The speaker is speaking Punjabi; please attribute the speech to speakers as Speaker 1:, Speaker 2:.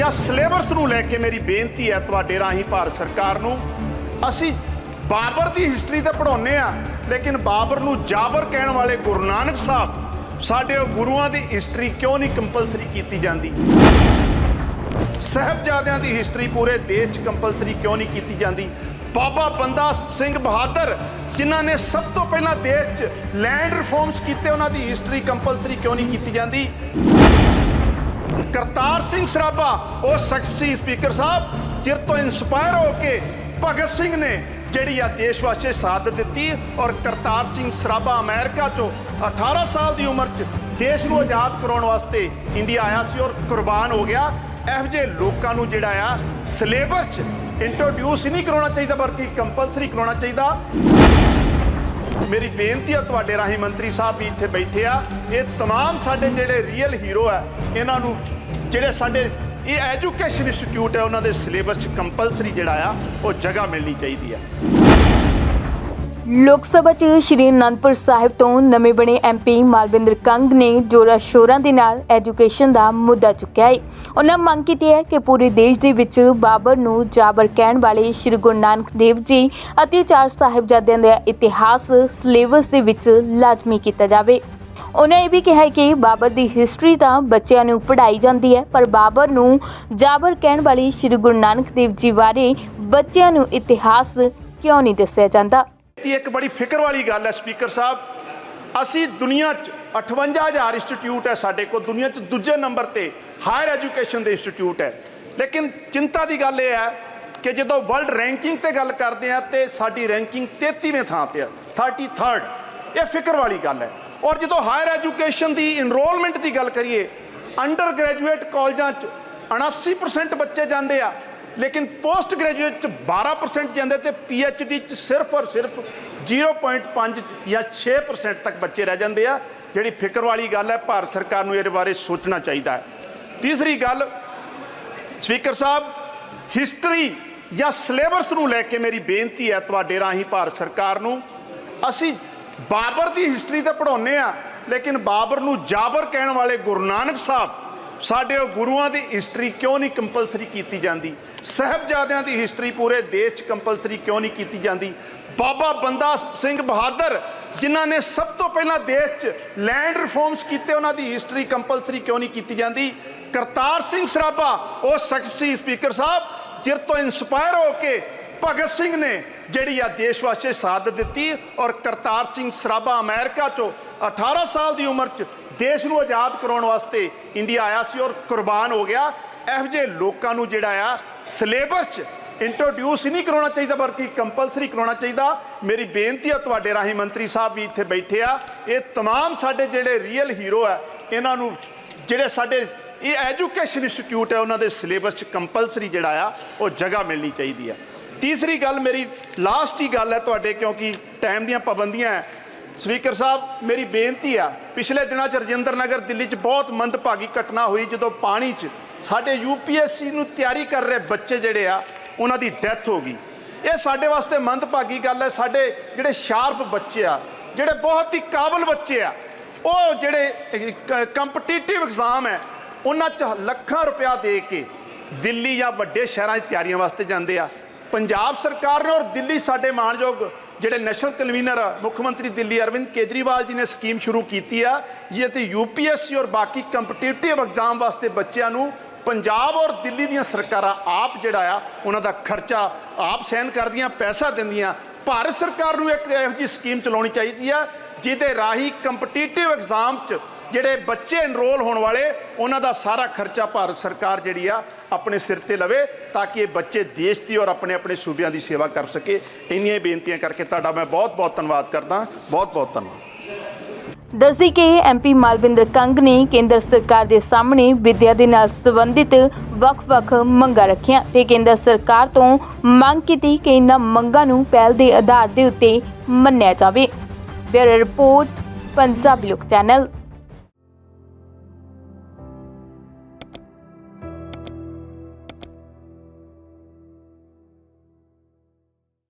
Speaker 1: ਜਾਂ ਸਿਲੇਬਸ ਨੂੰ ਲੈ ਕੇ ਮੇਰੀ ਬੇਨਤੀ ਹੈ ਤੁਹਾਡੇ ਰਾਹੀਂ ਭਾਰਤ ਸਰਕਾਰ ਨੂੰ, ਅਸੀਂ ਬਾਬਰ ਦੀ ਹਿਸਟਰੀ ਤਾਂ ਪੜਾਉਂਦੇ ਆ ਲੇਕਿਨ ਬਾਬਰ ਨੂੰ ਜਾਬਰ ਕਹਿਣ ਵਾਲੇ ਗੁਰੂ ਨਾਨਕ ਸਾਹਿਬ ਸਾਡੇ ਉਹ ਗੁਰੂਆਂ ਦੀ ਹਿਸਟਰੀ ਕਿਉਂ ਨਹੀਂ ਕੰਪਲਸਰੀ ਕੀਤੀ ਜਾਂਦੀ? ਸਾਹਿਬਜ਼ਾਦਿਆਂ ਦੀ ਹਿਸਟਰੀ ਪੂਰੇ ਦੇਸ਼ 'ਚ ਕੰਪਲਸਰੀ ਕਿਉਂ ਨਹੀਂ ਕੀਤੀ ਜਾਂਦੀ? ਬਾਬਾ ਬੰਦਾ ਸਿੰਘ ਬਹਾਦਰ, ਜਿਨ੍ਹਾਂ ਨੇ ਸਭ ਤੋਂ ਪਹਿਲਾਂ ਦੇਸ਼ 'ਚ ਲੈਂਡ ਰਿਫਾਰਮਸ ਕੀਤੇ, ਉਹਨਾਂ ਦੀ ਹਿਸਟਰੀ ਕੰਪਲਸਰੀ ਕਿਉਂ ਨਹੀਂ ਕੀਤੀ ਜਾਂਦੀ? ਕਰਤਾਰ ਸਿੰਘ ਸਰਾਭਾ, ਉਹ ਸ਼ਖਸ ਸੀ ਸਪੀਕਰ ਸਾਹਿਬ ਜਿਰ ਤੋਂ ਇਨਸਪਾਇਰ ਹੋ ਕੇ ਭਗਤ ਸਿੰਘ ਨੇ ਜਿਹੜੀ ਆ ਦੇਸ਼ ਵਾਸਤੇ ਸ਼ਹਾਦਤ ਦਿੱਤੀ ਔਰ ਕਰਤਾਰ ਸਿੰਘ ਸਰਾਭਾ ਅਮਰੀਕਾ ਚੋਂ 18 ਸਾਲ ਦੀ ਉਮਰ 'ਚ ਦੇਸ਼ ਨੂੰ ਆਜ਼ਾਦ ਕਰਾਉਣ ਵਾਸਤੇ ਇੰਡੀਆ ਆਇਆ ਸੀ ਔਰ ਕੁਰਬਾਨ ਹੋ ਗਿਆ। ਇਹੋ ਜਿਹੇ ਲੋਕਾਂ ਨੂੰ ਜਿਹੜਾ ਆ ਸਿਲੇਬਸ 'ਚ ਇੰਟਰੋਡਿਊਸ ਨਹੀਂ ਕਰਾਉਣਾ ਚਾਹੀਦਾ, ਬਲਕਿ ਕੰਪਲਸਰੀ ਕਰਾਉਣਾ ਚਾਹੀਦਾ। ਮੇਰੀ ਬੇਨਤੀ ਆ ਤੁਹਾਡੇ ਰਾਹੀਂ ਮੰਤਰੀ ਸਾਹਿਬ ਵੀ ਇੱਥੇ ਬੈਠੇ ਆ ਇਹ तमाम ਸਾਡੇ ਜਿਹੜੇ ਰੀਅਲ ਹੀਰੋ ਆ ਇਹਨਾਂ ਨੂੰ ਜਿਹੜੇ ਸਾਡੇ ਇਹ ਐਜੂਕੇਸ਼ਨ ਇੰਸਟੀਚਿਊਟ ਹੈ ਉਹਨਾਂ ਦੇ ਸਿਲੇਬਸ 'ਚ ਕੰਪਲਸਰੀ ਜਿਹੜਾ ਆ ਉਹ ਜਗ੍ਹਾ ਮਿਲਣੀ ਚਾਹੀਦੀ ਆ
Speaker 2: ਲੋਕ ਸਭਾ 'ਚ ਸ਼੍ਰੀ ਅਨੰਦਪੁਰ ਸਾਹਿਬ ਤੋਂ ਨਵੇਂ ਬਣੇ ਐਮਪੀ ਮਾਲਵਿੰਦਰ ਕੰਗ ਨੇ ਜੋਰਾ ਸ਼ੋਰਾਂ ਦੇ ਨਾਲ ਐਜੂਕੇਸ਼ਨ ਦਾ ਮੁੱਦਾ ਚੁੱਕਿਆ ਹੈ ਉਹਨਾਂ ਮੰਗ ਕੀਤੀ ਹੈ ਕਿ ਪੂਰੇ ਦੇਸ਼ ਦੇ ਵਿੱਚ ਬਾਬਰ ਨੂੰ ਜਾਬਰ ਕਹਿਣ ਵਾਲੇ ਸ਼੍ਰੀ ਗੁਰੂ ਨਾਨਕ ਦੇਵ ਜੀ ਅਤੇ ਚਾਰ ਸਾਹਿਬਜ਼ਾਦਿਆਂ ਦਾ ਇਤਿਹਾਸ ਸਿਲੇਬਸ ਦੇ ਵਿੱਚ ਲਾਜ਼ਮੀ ਕੀਤਾ ਜਾਵੇ। ਉਹਨਾਂ ਇਹ ਵੀ ਕਿਹਾ ਕਿ ਬਾਬਰ ਦੀ ਹਿਸਟਰੀ ਤਾਂ ਬੱਚਿਆਂ ਨੂੰ ਪੜ੍ਹਾਈ ਜਾਂਦੀ ਹੈ, ਪਰ ਬਾਬਰ ਨੂੰ ਜਾਬਰ ਕਹਿਣ ਵਾਲੇ ਸ਼੍ਰੀ ਗੁਰੂ ਨਾਨਕ ਦੇਵ ਜੀ ਬਾਰੇ ਬੱਚਿਆਂ ਨੂੰ ਇਤਿਹਾਸ ਕਿਉਂ ਨਹੀਂ ਦੱਸਿਆ ਜਾਂਦਾ?
Speaker 1: ਇਹ ਇੱਕ ਬੜੀ ਫਿਕਰ ਵਾਲੀ ਗੱਲ ਹੈ, ਸਪੀਕਰ ਸਾਹਿਬ। ਅਸੀਂ ਦੁਨੀਆ 'ਚ 58000 ਇੰਸਟੀਟਿਊਟ ਹੈ ਸਾਡੇ ਕੋਲ, ਦੁਨੀਆ 'ਚ ਦੂਜੇ ਨੰਬਰ ਤੇ ਹਾਇਰ ਐਜੂਕੇਸ਼ਨ ਦੇ ਇੰਸਟੀਟਿਊਟ ਹੈ। ਲੇਕਿਨ ਚਿੰਤਾ ਦੀ ਗੱਲ ਇਹ ਹੈ ਕਿ ਜਦੋਂ ਵਰਲਡ ਰੈਂਕਿੰਗ ਤੇ ਗੱਲ ਕਰਦੇ ਆ ਤੇ ਸਾਡੀ ਰੈਂਕਿੰਗ 33ਵੇਂ ਥਾਂ ਤੇ ਹੈ 33rd ਇਹ ਫਿਕਰ ਵਾਲੀ ਗੱਲ ਹੈ। ਔਰ ਜਦੋਂ ਹਾਇਰ ਐਜੂਕੇਸ਼ਨ ਦੀ ਇਨਰੋਲਮੈਂਟ ਦੀ ਗੱਲ ਕਰੀਏ ਅੰਡਰ ਗ੍ਰੈਜੂਏਟ ਕਾਲਜਾਂ 'ਚ 79% ਬੱਚੇ ਜਾਂਦੇ ਆ ਲੇਕਿਨ ਪੋਸਟ ਗ੍ਰੈਜੂਏਟ ਚ 12% ਜਾਂਦੇ ਤੇ ਡੀ ਚ ਸਿਰਫ ਔਰ ਸਿਰਫ 0.5 ਜਾਂ 6% ਤੱਕ ਬੱਚੇ ਰਹਿ ਜਾਂਦੇ ਆ, ਜਿਹੜੀ ਫਿਕਰ ਵਾਲੀ ਗੱਲ ਹੈ, ਭਾਰਤ ਸਰਕਾਰ ਨੂੰ ਇਹਦੇ ਬਾਰੇ ਸੋਚਣਾ ਚਾਹੀਦਾ ਹੈ। ਤੀਸਰੀ ਗੱਲ, ਸਪੀਕਰ ਸਾਹਿਬ ਹਿਸਟਰੀ ਜਾਂ ਸਿਲੇਬਸ ਨੂੰ ਲੈ ਕੇ ਮੇਰੀ ਬੇਨਤੀ ਹੈ ਤੁਹਾਡੇ ਰਾਹੀਂ ਭਾਰਤ ਸਰਕਾਰ ਨੂੰ। ਅਸੀਂ ਬਾਬਰ ਦੀ ਹਿਸਟਰੀ ਤਾਂ ਪੜਾਉਂਦੇ ਆ ਲੇਕਿਨ ਬਾਬਰ ਨੂੰ ਜਾਬਰ ਕਹਿਣ ਵਾਲੇ ਗੁਰੂ ਨਾਨਕ ਸਾਹਿਬ ਸਾਡੇ ਉਹ ਗੁਰੂਆਂ ਦੀ ਹਿਸਟਰੀ ਕਿਉਂ ਨਹੀਂ ਕੰਪਲਸਰੀ ਕੀਤੀ ਜਾਂਦੀ? ਸਾਹਿਬਜ਼ਾਦਿਆਂ ਦੀ ਹਿਸਟਰੀ ਪੂਰੇ ਦੇਸ਼ 'ਚ ਕੰਪਲਸਰੀ ਕਿਉਂ ਨਹੀਂ ਕੀਤੀ ਜਾਂਦੀ? ਬਾਬਾ ਬੰਦਾ ਸਿੰਘ ਬਹਾਦਰ, ਜਿਨ੍ਹਾਂ ਨੇ ਸਭ ਤੋਂ ਪਹਿਲਾਂ ਦੇਸ਼ 'ਚ ਲੈਂਡ ਰਿਫਾਰਮਸ ਕੀਤੇ, ਉਹਨਾਂ ਦੀ ਹਿਸਟਰੀ ਕੰਪਲਸਰੀ ਕਿਉਂ ਨਹੀਂ ਕੀਤੀ ਜਾਂਦੀ? ਕਰਤਾਰ ਸਿੰਘ ਸਰਾਭਾ, ਉਹ ਸ਼ਖਸੀ ਸਪੀਕਰ ਸਾਹਿਬ ਜਿਰ ਤੋਂ ਇਨਸਪਾਇਰ ਹੋ ਕੇ ਭਗਤ ਸਿੰਘ ਨੇ ਜਿਹੜੀ ਆ ਦੇਸ਼ ਵਾਸਤੇ ਸ਼ਹਾਦਤ ਦਿੱਤੀ ਔਰ ਕਰਤਾਰ ਸਿੰਘ ਸਰਾਭਾ ਅਮਰੀਕਾ ਚੋਂ 18 ਸਾਲ ਦੀ ਉਮਰ 'ਚ ਦੇਸ਼ ਨੂੰ ਆਜ਼ਾਦ ਕਰਾਉਣ ਵਾਸਤੇ ਇੰਡੀਆ ਆਇਆ ਸੀ ਔਰ ਕੁਰਬਾਨ ਹੋ ਗਿਆ ਇਹੋ ਜਿਹੇ ਲੋਕਾਂ ਨੂੰ ਜਿਹੜਾ ਆ ਸਿਲੇਬਸ 'ਚ ਇੰਟਰੋਡਿਊਸ ਹੀ ਨਹੀਂ ਕਰਾਉਣਾ ਚਾਹੀਦਾ ਬਲਕਿ ਕੰਪਲਸਰੀ ਕਰਾਉਣਾ ਚਾਹੀਦਾ ਮੇਰੀ ਬੇਨਤੀ ਆ ਤੁਹਾਡੇ ਰਾਹੀਂ ਮੰਤਰੀ ਸਾਹਿਬ ਵੀ ਇੱਥੇ ਬੈਠੇ ਆ ਇਹ तमाम ਸਾਡੇ ਜਿਹੜੇ ਰੀਅਲ ਹੀਰੋ ਆ ਇਹਨਾਂ ਨੂੰ ਜਿਹੜੇ ਸਾਡੇ ਇਹ ਐਜੂਕੇਸ਼ਨ ਇੰਸਟੀਚਿਊਟ ਹੈ ਉਹਨਾਂ ਦੇ ਸਿਲੇਬਸ 'ਚ ਕੰਪਲਸਰੀ ਜਿਹੜਾ ਆ ਉਹ ਜਗ੍ਹਾ ਮਿਲਣੀ ਚਾਹੀਦੀ ਆ ਤੀਸਰੀ ਗੱਲ ਮੇਰੀ ਲਾਸਟ ਹੀ ਗੱਲ ਹੈ ਤੁਹਾਡੇ, ਕਿਉਂਕਿ ਟਾਈਮ ਦੀਆਂ ਪਾਬੰਦੀਆਂ ਹੈ। ਸਪੀਕਰ ਸਾਹਿਬ, ਮੇਰੀ ਬੇਨਤੀ ਆ, ਪਿਛਲੇ ਦਿਨਾਂ 'ਚ ਰਜਿੰਦਰ ਨਗਰ ਦਿੱਲੀ 'ਚ ਬਹੁਤ ਮੰਦਭਾਗੀ ਘਟਨਾ ਹੋਈ, ਜਦੋਂ ਪਾਣੀ 'ਚ ਸਾਡੇ ਯੂਪੀਐਸਸੀ ਨੂੰ ਤਿਆਰੀ ਕਰ ਰਹੇ ਬੱਚੇ ਜਿਹੜੇ ਆ, ਉਹਨਾਂ ਦੀ ਡੈਥ ਹੋ ਗਈ। ਇਹ ਸਾਡੇ ਵਾਸਤੇ ਮੰਦਭਾਗੀ ਗੱਲ ਹੈ, ਸਾਡੇ ਜਿਹੜੇ ਸ਼ਾਰਪ ਬੱਚੇ ਆ, ਜਿਹੜੇ ਬਹੁਤ ਹੀ ਕਾਬਲ ਬੱਚੇ ਆ, ਉਹ ਜਿਹੜੇ ਕੰਪੀਟੀਟਿਵ ਐਗਜ਼ਾਮ ਹੈ, ਉਹਨਾਂ 'ਚ ਲੱਖਾਂ ਰੁਪਇਆ ਦੇ ਕੇ ਦਿੱਲੀ ਜਾਂ ਵੱਡੇ ਸ਼ਹਿਰਾਂ 'ਚ ਤਿਆਰੀਆਂ ਵਾਸਤੇ ਜਾਂਦੇ ਆ। ਪੰਜਾਬ ਸਰਕਾਰ ਨੇ ਔਰ ਦਿੱਲੀ ਸਾਡੇ ਮਾਣਯੋਗ ਜਿਹੜੇ ਨੈਸ਼ਨਲ ਕਨਵੀਨਰ ਮੁੱਖ ਮੰਤਰੀ ਦਿੱਲੀ ਅਰਵਿੰਦ ਕੇਜਰੀਵਾਲ ਜੀ ਨੇ ਸਕੀਮ ਸ਼ੁਰੂ ਕੀਤੀ ਆ, ਜਿਹਦੇ ਤੇ ਯੂਪੀਐਸਸੀ ਔਰ ਬਾਕੀ ਕੰਪੀਟੀਟਿਵ ਐਗਜ਼ਾਮ ਵਾਸਤੇ ਬੱਚਿਆਂ ਨੂੰ ਪੰਜਾਬ ਔਰ ਦਿੱਲੀ ਦੀਆਂ ਸਰਕਾਰਾਂ ਆਪ ਜਿਹੜਾ ਆ, ਉਹਨਾਂ ਦਾ ਖਰਚਾ ਆਪ ਸਹਿਨ ਕਰਦੀਆਂ, ਪੈਸਾ ਦਿੰਦੀਆਂ। ਭਾਰਤ ਸਰਕਾਰ ਨੂੰ ਇੱਕ ਇਹੋ ਜਿਹੀ ਸਕੀਮ ਚਲਾਉਣੀ ਚਾਹੀਦੀ ਆ, ਜਿਹਦੇ ਰਾਹੀਂ ਕੰਪੀਟੀਟਿਵ ਐਗਜ਼ਾਮ 'ਚ ਜਿਹੜੇ ਬੱਚੇ ਐਨਰੋਲ ਹੋਣ ਵਾਲੇ, ਉਹਨਾਂ ਦਾ ਸਾਰਾ ਖਰਚਾ ਭਾਰਤ ਸਰਕਾਰ ਜਿਹੜੀ ਆ, ਆਪਣੇ ਸਿਰ ਤੇ ਲਵੇ ਤਾਂ ਕਿ ਇਹ ਬੱਚੇ ਦੇਸ਼ ਦੀ ਔਰ ਆਪਣੇ ਆਪਣੇ ਸੂਬਿਆਂ ਦੀ ਸੇਵਾ ਕਰ ਸਕੇ। ਇੰਨੀਆਂ ਬੇਨਤੀਆਂ ਕਰਕੇ ਤੁਹਾਡਾ ਮੈਂ ਬਹੁਤ ਬਹੁਤ ਧੰਨਵਾਦ ਕਰਦਾ। ਬਹੁਤ ਬਹੁਤ ਧੰਨਵਾਦ।
Speaker 2: ਦੱਸੀ ਕਿ ਐਮਪੀ ਮਾਲਵਿੰਦਰ ਕੰਗ ਨੇ ਕੇਂਦਰ ਸਰਕਾਰ ਦੇ ਸਾਹਮਣੇ ਵਿਦਿਆ ਦੇ ਨਾਲ ਸੰਬੰਧਿਤ ਵੱਖ-ਵੱਖ ਮੰਗਾਂ ਰੱਖੀਆਂ ਤੇ ਕੇਂਦਰ ਸਰਕਾਰ ਤੋਂ ਮੰਗ ਕੀਤੀ ਕਿ ਇਹਨਾਂ ਮੰਗਾਂ ਨੂੰ ਪਹਿਲ ਦੇ ਆਧਾਰ ਦੇ ਉੱਤੇ ਮੰਨਿਆ ਜਾਵੇ। ਬਿਊਰੋ ਰਿਪੋਰਟ, ਪੰਜਾਬ ਲੋਕ ਚੈਨਲ।